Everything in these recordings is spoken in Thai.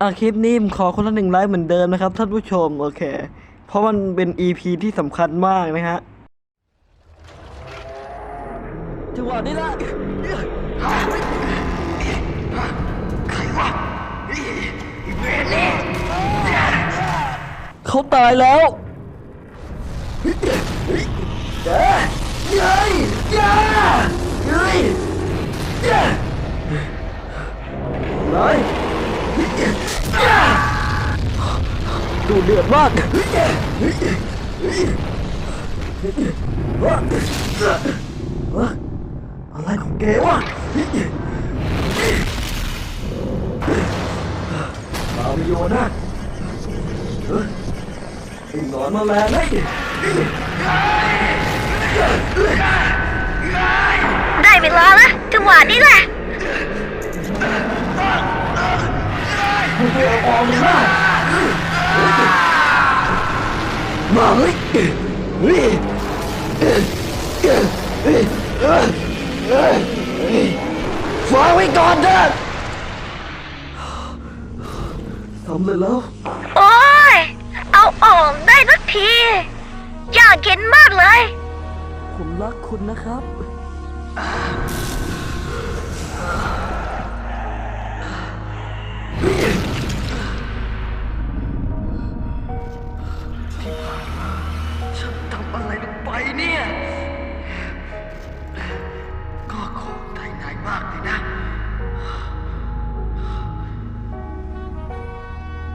อะคลิปนี้ผมขอคนละหนึ่งไลค์เหมือนเดิมนะครับ ท่านผู้ชมโอเค เพราะมันเป็น EP ที่สำคัญมากนะฮะจังหวะนี้ละเขาตายแล้ว เดือดมากอะไรของแกวะมาวิโยนะเฮ้ยไอ้หนอนมาแรงไงได้เวลาแล้วจังหวะนี้แหละมึงไป ฟังไว้ก่อนเถอะทำเลยแล้ว โอ้ย เอาออกได้สักที อยากเห็นมากเลย ผมรักคุณนะครับ เนี่ย ก็คงได้ง่ายมากเลยนะ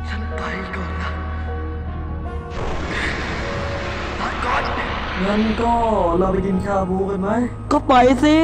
ฉันไปก่อนนะไปก่อน งั้นก็เราไปกินชาบูกันไหม ก็ไปสิ